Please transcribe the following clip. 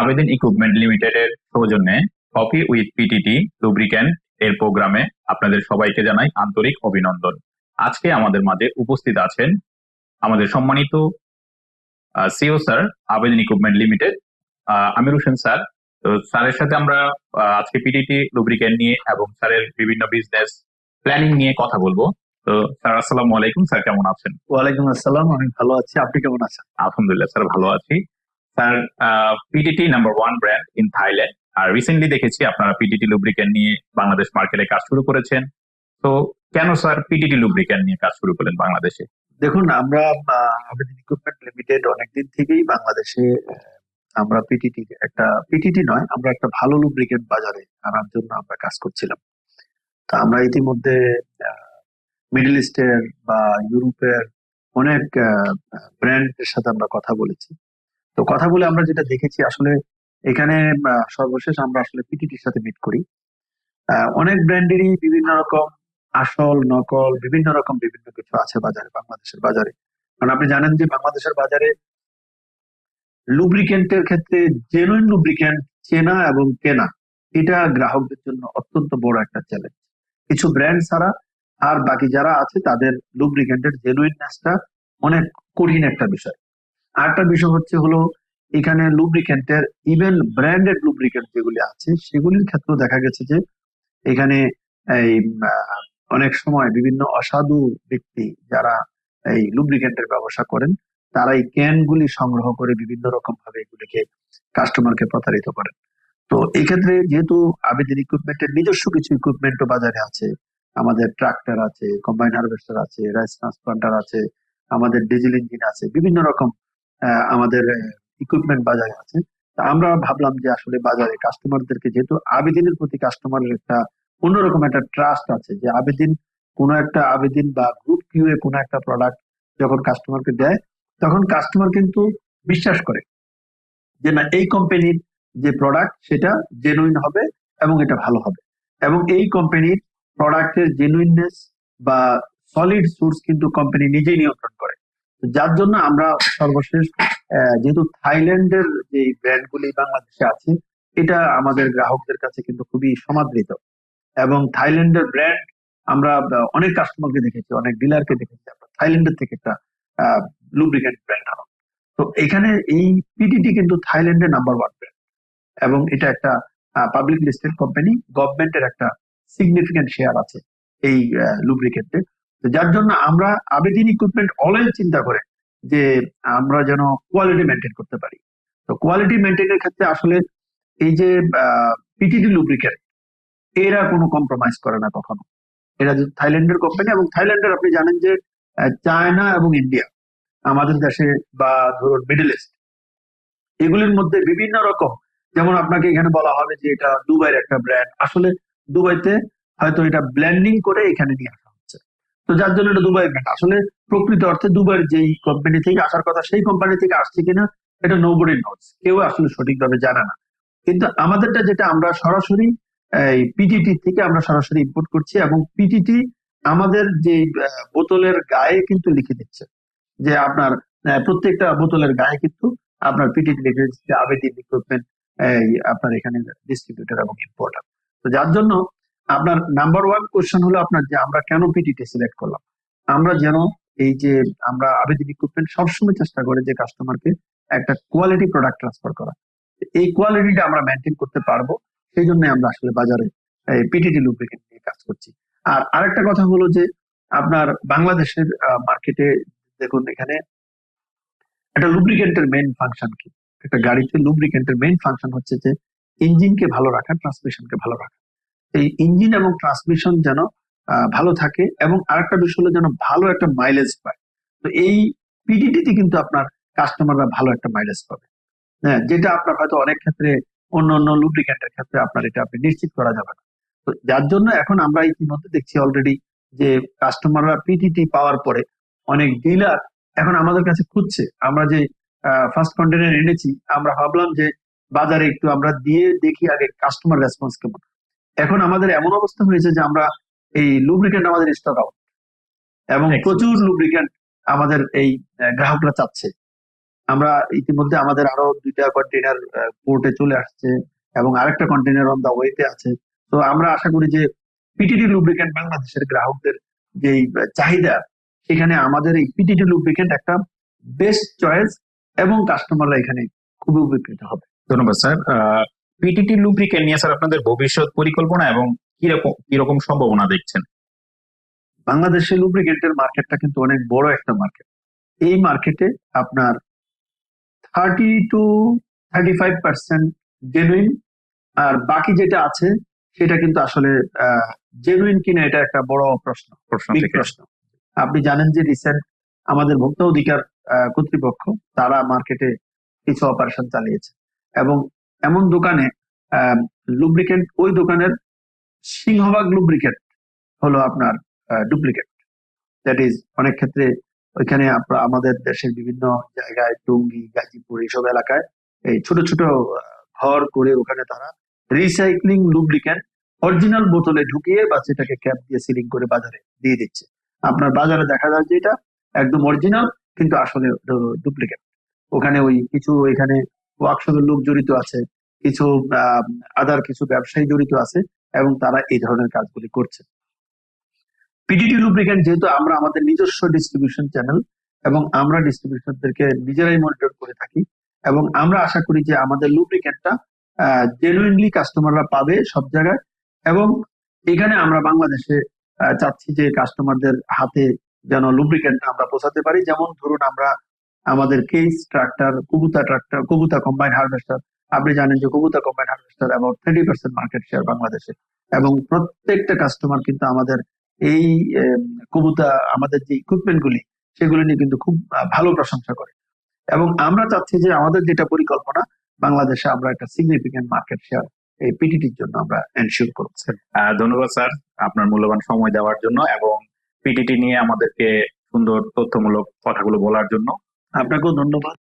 Abedin equipment লিমিটেডের সৌজন্যে coffee with PTT lubricant এর প্রোগ্রামে আপনাদের সবাইকে জানাই আন্তরিক অভিনন্দন। আজকে আমাদের মাঝে উপস্থিত আছেন আমাদের সম্মানিত CEO sir Abedin equipment limited Amir Hossain sir. তো স্যারের সাথে আমরা আজকে পিটিটি লুব্রিক্যান্ট নিয়ে এবং স্যারের বিভিন্ন বিজনেস প্ল্যানিং নিয়ে কথা বলব। তো স্যার আসসালামু আলাইকুম। স্যার কেমন আছেন? ওয়ালাইকুম আসসালাম। আমি ভালো আছি। আপনি কেমন আছেন? আলহামদুলিল্লাহ স্যার ভালো আছি। Sir PTT number one brand in Thailand R recently দেখেছি আপনারা পিটিটি লুব্রিক্যান্ট নিয়ে বাংলাদেশ মার্কেটে কাজ শুরু করেছেন। তো কেন স্যার পিটিটি লুব্রিক্যান্ট নিয়ে কাজ শুরু করলেন বাংলাদেশে? দেখুন, আমরা আবেদন ইকুইপমেন্ট লিমিটেড অনেকদিন থেকেই বাংলাদেশে আমরা পিটিটি একটা পিটিটি নয়, আমরা একটা ভালো লুব্রিকেন্ট বাজারে আনার জন্য আমরা কাজ করছিলাম। তা আমরা ইতিমধ্যে মিডল ইস্টের বা ইউরোপের অনেক ব্র্যান্ডের সাথে আমরা কথা বলেছি। তো কথা বলে আমরা যেটা দেখেছি, আসলে এখানে সর্বশেষ আমরা আসলে পিটিটির সাথে মিট করি। অনেক ব্র্যান্ডেরই বিভিন্ন রকম আসল, নকল, বিভিন্ন রকম বিভিন্ন কিছু আছে বাজারে, বাংলাদেশের বাজারে। কারণ আপনি জানেন যে বাংলাদেশের বাজারে লুব্রিকেন্টের ক্ষেত্রে জেনুইন লুব্রিকেন্ট চেনা এবং কেনা, এটা গ্রাহকদের জন্য অত্যন্ত বড় একটা চ্যালেঞ্জ কিছু ব্র্যান্ড ছাড়া আর বাকি যারা আছে, তাদের লুব্রিকেন্টের জেনুইননেসটা অনেক কঠিন একটা বিষয়। আরেকটা বিষয় হচ্ছে হলো, এখানে লুব্রিকেন্টের ইভেন ব্র্যান্ডেড লুব্রিকেন্ট যেগুলি আছে, সেগুলির ক্ষেত্রেও দেখা গেছে যে, এখানে এই অনেক সময় বিভিন্ন অসাধু ব্যক্তি যারা এই লুব্রিকেন্টের ব্যবসা করেন, তারা এই ক্যান গুলি সংগ্রহ করে বিভিন্ন রকম ভাবে এগুলিকে কাস্টমারকে প্রতারিত করেন। তো এই ক্ষেত্রে যেহেতু আবেদন ইকুইপমেন্টের নিজস্ব কিছু ইকুইপমেন্টও বাজারে আছে, আমাদের ট্রাক্টর আছে কম্বাইন হারভেস্টার আছে রাইস ট্রান্সপ্লান্টার আছে, আমাদের ডিজেল ইঞ্জিন আছে, বিভিন্ন রকম আমাদের ইকুইপমেন্ট বাজারে আছে। তা আমরা ভাবলাম যে আসলে বাজারে কাস্টমারদেরকে যেহেতু আবেদিনের প্রতি কাস্টমারের একটা অন্যরকম একটা ট্রাস্ট আছে যে আবেদিন, কোনো একটা আবেদিন বা গ্রুপ কিউ এ কোনো একটা প্রোডাক্ট যখন কাস্টমারকে দেয়, তখন কাস্টমার কিন্তু বিশ্বাস করে যে না, এই কোম্পানির যে প্রোডাক্ট সেটা জেনুইন হবে এবং এটা ভালো হবে। এবং এই কোম্পানির প্রোডাক্টের জেনুইননেস বা সলিড সোর্স কিন্তু কোম্পানি নিজেই নিয়ন্ত্রণ করে। যার জন্য আমরা সর্বশেষ যেহেতু থাইল্যান্ডের যে ব্র্যান্ডগুলি বাংলাদেশে আছে, এটা আমাদের গ্রাহকদের কাছে কিন্তু খুবই সমাদৃত। এবং থাইল্যান্ডের ব্র্যান্ড আমরা অনেক কাস্টমারকে দেখেছি, অনেক ডিলারকে দেখেছি। আমরা থাইল্যান্ডের থেকে একটা লুব্রিকেন্ট ব্র্যান্ড আনো। তো এখানে এই পিটিটি কিন্তু থাইল্যান্ডের নাম্বার ওয়ান ব্র্যান্ড এবং এটা একটা পাবলিক লিস্টেড কোম্পানি গভর্নমেন্টের একটা সিগনিফিকেন্ট শেয়ার আছে এই লুব্রিকেন্টে যার জন্য আমরা আবেদিন ইকুইপমেন্ট অলওয়েজ চিন্তা করে যে আমরা যেন কোয়ালিটি মেনটেন করতে পারি। তো কোয়ালিটি মেনটেনের ক্ষেত্রে আসলে এই যে পিটিটি লুব্রিকেন্ট এরা কোনো কম্প্রোমাইজ করে না কখনো। যে থাইল্যান্ডের কোম্পানি এবং থাইল্যান্ডের আপনি জানেন যে চায়না এবং ইন্ডিয়া, আমাদের দেশে বা ধরুন মিডল ইস্ট এগুলির মধ্যে বিভিন্ন রকম, যেমন আপনাকে এখানে বলা হবে যে এটা দুবাইয়ের একটা ব্র্যান্ড আসলে দুবাইতে হয়তো এটা ব্ল্যান্ডিং করে এখানে নিয়ে তো যার জন্য এটা দুবাই ব্র্যান্ড আসলে প্রকৃত অর্থে দুবাইয়ের যেই কোম্পানি থেকে আসার কথা, সেই কোম্পানি থেকে আসছে কিনা, এটা নোবডি নোটস কেউ আসলে সঠিকভাবে জানে না। কিন্তু আমাদেরটা যেটা আমরা সরাসরি, এই পিটিটি থেকে আমরা সরাসরি ইম্পোর্ট করছি এবং পিটিটি আমাদের যে বোতলের গায়ে কিন্তু লিখে দিচ্ছে। যে আপনার প্রত্যেকটা বোতলের গায়ে কিন্তু আপনার পিটিটি লিখে দিচ্ছে আবেদিন ইকুইপমেন্ট আপনার এখানে ডিস্ট্রিবিউটর এবং ইম্পোর্টার তো যার জন্য আপনার নাম্বার ওয়ান কোশ্চেন হলো আপনার যে আমরা কেন পিটিটি সিলেক্ট করলাম? আমরা যেন এই যে আমরা আবেদিন ইকুইপমেন্ট সবসময় চেষ্টা করে যে কাস্টমারকে একটা কোয়ালিটি প্রোডাক্ট ট্রান্সফার করা। এই কোয়ালিটিটা আমরা মেনটেন করতে পারব, সেই জন্য আমরা আসলে বাজারে পিটিটি লুব্রিকেন্ট নিয়ে কাজ করছি। আর আরেকটা কথা হলো যে আপনার বাংলাদেশের মার্কেটে দেখুন এখানে একটা লুব্রিকেন্টের মেইন ফাংশন কি? একটা গাড়িতে লুব্রিকেন্টের মেইন ফাংশন হচ্ছে যে ইঞ্জিনকে ভালো রাখা ট্রান্সমিশনকে ভালো রাখা এই ইঞ্জিন এবং ট্রান্সমিশন যেন ভালো থাকে এবং আরেকটা বিষয় হলো যেন ভালো একটা মাইলেজ পায়। তো এই পিডিটিতে কিন্তু আপনার কাস্টমাররা ভালো একটা মাইলেজ পাবে। হ্যাঁ যেটা আপনার হয়তো অনেক ক্ষেত্রে অন্য অন্য লুব্রিকেন্টের ক্ষেত্রে আপনার এটা আপনি নিশ্চিত করা যাবে না। তো যার জন্য এখন আমরা ইতিমধ্যে দেখছি অলরেডি যে কাস্টমাররা পিটিটি পাওয়ার পরে অনেক ডিলার এখন আমাদের কাছে খুঁজছে। আমরা যে ফার্স্ট কন্টেনার এনেছি, আমরা ভাবলাম যে বাজারে একটু আমরা দিয়ে দেখি আগে কাস্টমার রেসপন্স কেমন। এখন আমাদের এমন অবস্থা হয়েছে যে আমরা এই লুব্রিকেন্ট আমাদের স্টক আউট এবং প্রচুর লুব্রিকেন্ট আমাদের এই গ্রাহকরা চাচ্ছে। আমরা ইতিমধ্যে আমাদের আরও দুইটা কন্টেনার পোর্টে চলে আসছে এবং আরেকটা কন্টেনার অন দা ওয়েতে আছে। তো আমরা আশা করি যে পিটিটি লুব্রিকেন্ট বাংলাদেশের গ্রাহকদের যে চাহিদা সেখানে আমাদের এই পিটিটি লুব্রিকেন্ট একটা বেস্ট চয়েস এবং কাস্টমাররা এখানে খুবই উপকৃত হবে। ধন্যবাদ স্যার। পিটিটি লুব্রিকেন্ট নিয়ে স্যার আপনাদের ভবিষ্যৎ পরিকল্পনা এবং কীরকম কীরকম সম্ভাবনা দেখছেন? বাংলাদেশের লুব্রিকেন্টের মার্কেটটা কিন্তু অনেক বড় একটা মার্কেট এই মার্কেটে আপনার thirty two thirty five percent genuine আর বাকি যেটা আছে সেটা কিন্তু আসলে জেনুইন কিনা এটা একটা বড় প্রশ্ন। প্রশ্ন আপনি জানেন যে রিসেন্ট আমাদের ভোক্তা অধিকার কর্তৃপক্ষ তারা মার্কেটে কিছু অপারেশন চালিয়েছে। এবং এমন দোকানে লুব্রিকেন্ট ওই দোকানের সিংহভাগ লুব্রিকেন্ট হলো আপনার ডুপ্লিকেট দ্যাট ইজ অনেক ক্ষেত্রে ওইখানে আপনার, আমাদের দেশের বিভিন্ন জায়গায়, টঙ্গী, গাজীপুর এইসব এলাকায় এই ছোট ছোট ঘর করে ওখানে তারা রিসাইক্লিং লুব্রিকেন্ট অরিজিনাল বোতলে ঢুকিয়ে বা সেটাকে ক্যাপ দিয়ে সিলিং করে বাজারে দিয়ে দিচ্ছে। আপনার বাজারে দেখা যায় যে এটা একদম অরিজিনাল কিন্তু আসলে ডুপ্লিকেট ওখানে ওই কিছু এখানে ওয়ার্কশপের লোক জড়িত আছে কিছু আদার কিছু ব্যবসায়ী জড়িত আছে এবং তারা এই ধরনের কাজগুলি করছে। পিডিটি লুব্রিকেন্ট যেহেতু আমরা আমাদের নিজস্ব ডিস্ট্রিবিউশন চ্যানেল এবং আমরা ডিস্ট্রিবিউশনদেরকে নিজেরাই মনিটর করে থাকি এবং আমরা আশা করি যে আমাদের লুব্রিকেন্টটা জেনুইনলি কাস্টমাররা পাবে সব জায়গায় এবং এখানে আমরা বাংলাদেশে চাচ্ছি যে কাস্টমারদের হাতে যেন লুব্রিকেন্টটা আমরা পৌঁছাতে পারি। যেমন ধরুন আমরা আমাদের case tractor Kubota tractor Kubota combine harvester আপনি জানেন যে Kubota combine harvester about thirty percent market share বাংলাদেশে। এবং প্রত্যেকটা কাস্টমার কিন্তু আমাদের এই কুবুতা আমাদের যে ইকুইপমেন্ট গুলি সেগুলি নিয়ে কিন্তু খুব ভালো প্রশংসা করে। এবং আমরা চাচ্ছি যে আমাদের যেটা পরিকল্পনা বাংলাদেশে আমরা একটা সিগনিফিকেন্ট মার্কেট শেয়ার এই পিটিটির জন্য আমরা এনশিওর করছি। ধন্যবাদ স্যার আপনার মূল্যবান সময় দেওয়ার জন্য এবং পিটিটি নিয়ে আমাদেরকে সুন্দর তথ্যমূলক কথাগুলো বলার জন্য। আপনাকেও ধন্যবাদ।